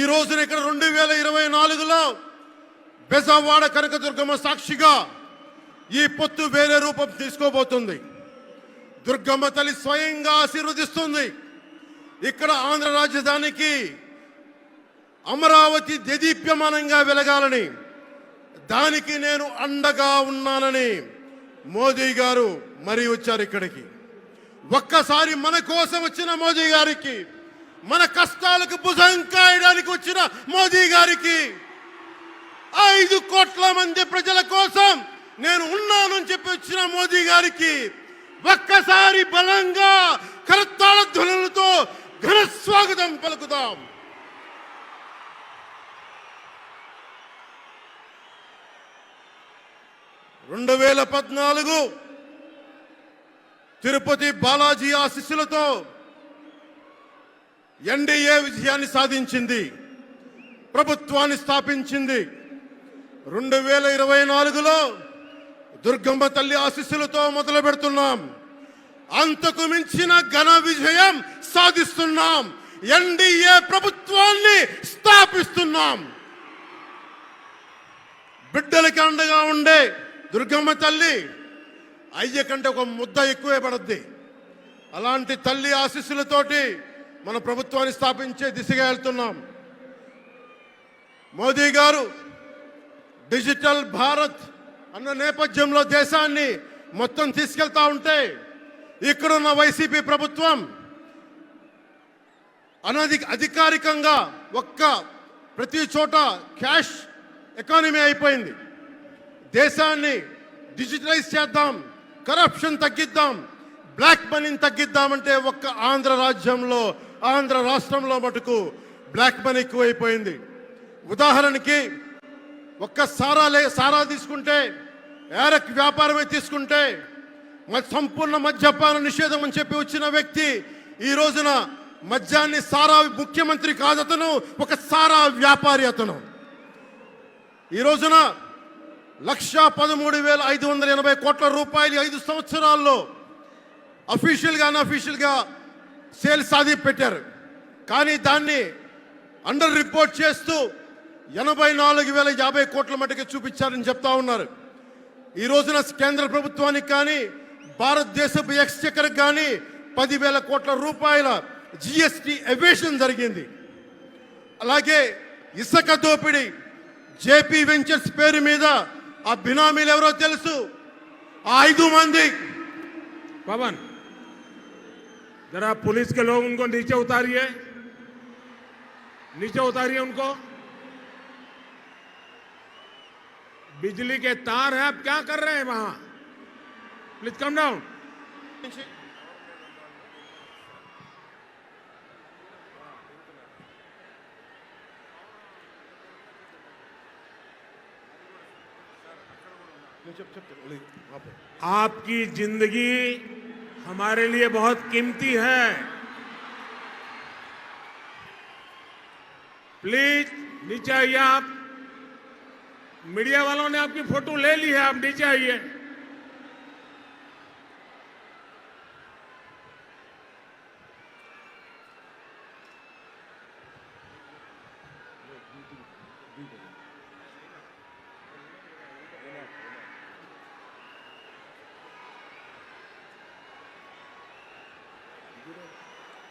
ఈ రోజున ఇక్కడ రెండు వేల ఇరవై నాలుగులో బెజవాడ కనకదుర్గమ్మ సాక్షిగా ఈ పొత్తు వేరే రూపం తీసుకోబోతుంది. దుర్గమ్మ తల్లి స్వయంగా ఆశీర్వదిస్తుంది. ఇక్కడ ఆంధ్ర రాజధానికి అమరావతి దేదీప్యమానంగా వెలగాలని దానికి నేను అండగా ఉన్నానని మోదీ గారు మరీ వచ్చారు ఇక్కడికి. ఒక్కసారి మన కోసం వచ్చిన మోదీ గారికి మన కష్టాలకు భుజం కాయడానికి వచ్చిన మోదీ గారికి ఐదు కోట్ల మంది ప్రజల కోసం నేను ఉన్నానని చెప్పి వచ్చిన మోదీ గారికి ఒక్కసారి బలంగా కరతాళ ధ్వనులతో ఘన స్వాగతం పలుకుదాం. రెండు వేల పద్నాలుగు తిరుపతి బాలాజీ ఆశీస్సులతో ఎన్డీఏ విజయాన్ని సాధించింది ప్రభుత్వాన్ని స్థాపించింది. రెండు వేల ఇరవై నాలుగులో దుర్గమ్మ తల్లి ఆశీస్సులతో మొదలు పెడుతున్నాం. అంతకు మించిన ఘన విజయం సాధిస్తున్నాం. ఎన్డీఏ ప్రభుత్వాన్ని స్థాపిస్తున్నాం. బిడ్డలకి అండగా ఉండే దుర్గమ్మ తల్లి అయ్య కంటే ఒక ముద్ద ఎక్కువే పడద్ది. అలాంటి తల్లి ఆశీస్సులతోటి మన ప్రభుత్వాన్ని స్థాపించే దిశగా వెళ్తున్నాం. మోదీ గారు డిజిటల్ భారత్ అన్న నేపథ్యంలో దేశాన్ని మొత్తం తీసుకెళ్తా ఉంటే ఇక్కడున్న వైసీపీ ప్రభుత్వం అనధి అధికారికంగా ఒక్క ప్రతి చోట క్యాష్ ఎకానమీ అయిపోయింది. దేశాన్ని డిజిటలైజ్ చేద్దాం కరప్షన్ తగ్గిద్దాం బ్లాక్ మనీని తగ్గిద్దామంటే ఒక్క ఆంధ్ర రాజ్యంలో ఆంధ్ర రాష్ట్రంలో మటుకు బ్లాక్ మనీ ఎక్కువైపోయింది. ఉదాహరణకి ఒక్క సారా లే సారా తీసుకుంటే ఏరక్ వ్యాపారమే తీసుకుంటే సంపూర్ణ మద్యపాన నిషేధం అని చెప్పి వచ్చిన వ్యక్తి ఈ రోజున మద్యాన్ని సారా ముఖ్యమంత్రి కాదు అతను ఒక సారా వ్యాపారి అతను. ఈ రోజున లక్ష పదమూడు వేల ఐదు వందల ఎనభై కోట్ల రూపాయలు ఐదు సంవత్సరాల్లో అఫీషియల్గా అన్అఫీషియల్గా సేల్ సాధి పెట్టారు. కానీ దాన్ని అండర్ రిపోర్ట్ చేస్తూ ఎనభై నాలుగు వేల యాభై కోట్ల మటుకు చూపించారని చెప్తా ఉన్నారు. ఈ రోజున కేంద్ర ప్రభుత్వానికి కానీ భారతదేశపు ఎక్స్చెక్కర్కి కానీ పదివేల కోట్ల రూపాయల జిఎస్టి ఎవేషన్ జరిగింది. అలాగే ఇసుక దోపిడీ జేపీ వెంచర్స్ పేరు మీద ఆ బినామీలు ఎవరో తెలుసు? ఆ ఐదు మంది. పవన్ जरा पुलिस के लोग उनको नीचे उतारिए। नीचे उतारिए उनको। बिजली के तार हैं आप क्या कर रहे हैं वहाँ? प्लीज़ कम डाउन आपकी ज़िंदगी हमारे लिए बहुत कीमती है। प्लीज़ नीचे आइए आप। मीडिया वालों ने आपकी फ़ोटो ले ली है, आप नीचे आइए।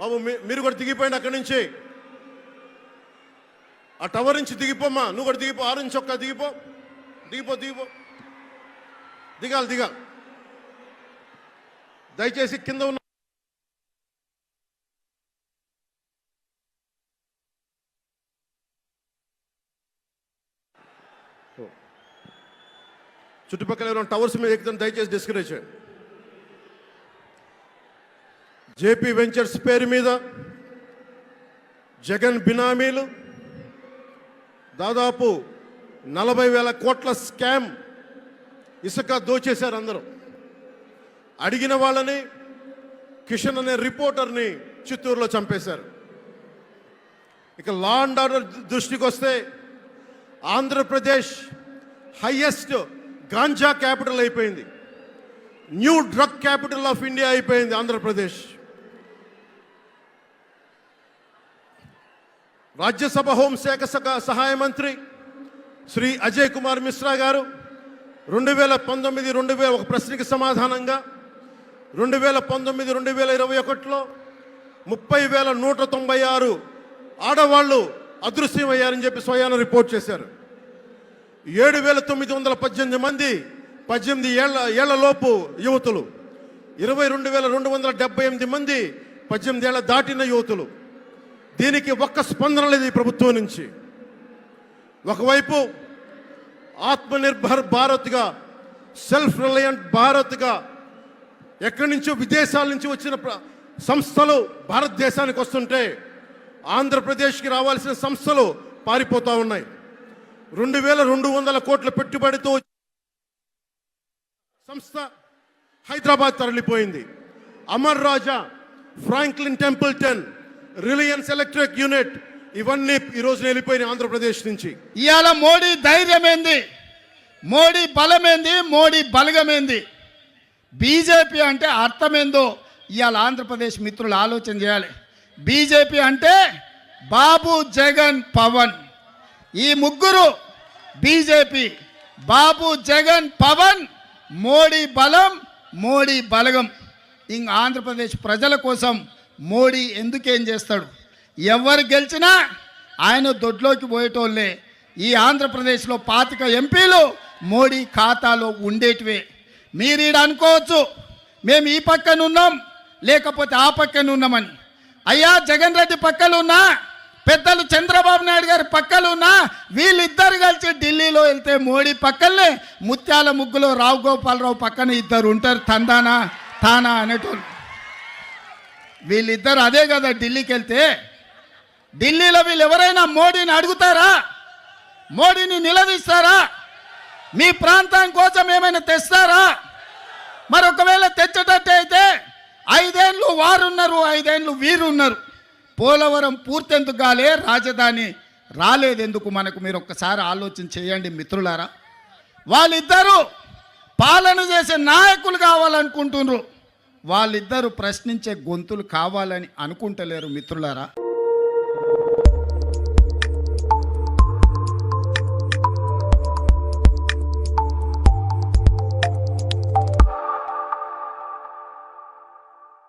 బాబు మీ- మీరు కూడా దిగిపోయింది అక్కడి నుంచి. ఆ టవర్ నుంచి దిగిపోమ్మా. నువ్వు కూడా దిగిపో ఆరు నుంచి ఒక్క దిగిపో. దిగిపో దిగిపో. దిగాలి దిగాలి. దయచేసి కింద ఉన్న చుట్టుపక్కల ఎవరైనా టవర్స్ మీద ఎక్కుతాను దయచేసి డిస్కరేజ్ చేయండి. జేపీ వెంచర్స్ పేరు మీద జగన్ బినామీలు దాదాపు నలభై వేల కోట్ల స్కామ్ ఇసుక దోచేశారు అందరూ. అడిగిన వాళ్ళని కిషన్ అనే రిపోర్టర్ని చిత్తూరులో చంపేశారు. ఇక లా అండ్ ఆర్డర్ దృష్టికి వస్తే ఆంధ్రప్రదేశ్ హయ్యెస్ట్ గాంజా క్యాపిటల్ అయిపోయింది. New drug capital of India అయిపోయింది ఆంధ్రప్రదేశ్. రాజ్యసభ హోంశాఖ సహ- సహాయ మంత్రి శ్రీ అజయ్ కుమార్ మిశ్రా గారు రెండు వేల పంతొమ్మిది రెండు వేల ఒక ప్రశ్నకి సమాధానంగా రెండు వేల పంతొమ్మిది రెండు వేల ఇరవై ఒకటిలో ముప్పై వేల నూట తొంభై ఆరు ఆడవాళ్ళు అదృశ్యమయ్యారని చెప్పి స్వయాన రిపోర్ట్ చేశారు. ఏడు వేల తొమ్మిది వందల పద్దెనిమిది మంది పద్దెనిమిది ఏళ్ళ ఏళ్ళలోపు యువతులు. ఇరవై రెండు వేల రెండు వందల డెబ్బై ఎనిమిది మంది పద్దెనిమిది ఏళ్ళ దాటిన యువతులు. దీనికి ఒక్క స్పందన లేదు ఈ ప్రభుత్వం నుంచి. ఒకవైపు ఆత్మనిర్భర్ భారత్గా సెల్ఫ్ రిలయంట్ భారత్గా ఎక్కడి నుంచో విదేశాల నుంచి వచ్చిన ప్ర- సంస్థలు భారతదేశానికి వస్తుంటే ఆంధ్రప్రదేశ్కి రావాల్సిన సంస్థలు పారిపోతూ ఉన్నాయి. రెండు వేల రెండు వందల కోట్ల పెట్టుబడితో సంస్థ Hyderabad తరలిపోయింది. Amar Raja Franklin Templeton Reliance electric unit ఇవన్నీ ఈ రోజున వెళ్ళిపోయినాయి ఆంధ్రప్రదేశ్ నుంచి. ఇవాళ మోడీ ధైర్యమేంది? మోడీ బలమేంది? మోడీ బలగమేంది? బీజేపీ అంటే అర్థమేందో ఇవాళ ఆంధ్రప్రదేశ్ మిత్రులు ఆలోచన చేయాలి. బీజేపీ అంటే బాబు జగన్ పవన్. ఈ ముగ్గురు బీజేపీ బాబు జగన్ పవన్ మోడీ బలం మోడీ బలగం. ఇంక ఆంధ్రప్రదేశ్ ప్రజల కోసం మోడీ ఎందుకేం చేస్తాడు? ఎవరు గెలిచినా ఆయన దొడ్లోకి పోయేటోళ్ళే. ఈ ఆంధ్రప్రదేశ్లో పాతిక ఎంపీలు మోడీ ఖాతాలో ఉండేటివే. మీరు ఈడ అనుకోవచ్చు మేము ఈ పక్కన ఉన్నాం లేకపోతే ఆ పక్కన ఉన్నామని. అయ్యా జగన్ రెడ్డి పక్కలున్నా పెద్దలు చంద్రబాబు నాయుడు గారి పక్కన ఉన్నా వీళ్ళిద్దరు కలిసి ఢిల్లీలో వెళ్తే మోడీ పక్కనే ముత్యాల ముగ్గులో రావు గోపాలరావు పక్కన ఇద్దరు ఉంటారు తందానా తానా అనేటోళ్ళు. వీళ్ళిద్దరు అదే కదా ఢిల్లీకి వెళ్తే ఢిల్లీలో వీళ్ళు ఎవరైనా మోడీని అడుగుతారా? మోడీని నిలదీస్తారా? మీ ప్రాంతం కోసం ఏమైనా తెస్తారా? మరి ఒకవేళ తెచ్చేటట్టు అయితే ఐదేళ్ళు వారున్నారు ఐదేళ్ళు వీరున్నారు. పోలవరం పూర్తెందుకు కాలే రాజధాని రాలేదెందుకు మనకు? మీరు ఒక్కసారి ఆలోచన చేయండి మిత్రులారా. వాళ్ళిద్దరూ పాలన చేసే నాయకులు కావాలనుకుంటున్నారు. వాళ్ళిద్దరూ ప్రశ్నించే గొంతులు కావాలని అనుకుంటలేరు మిత్రులారా.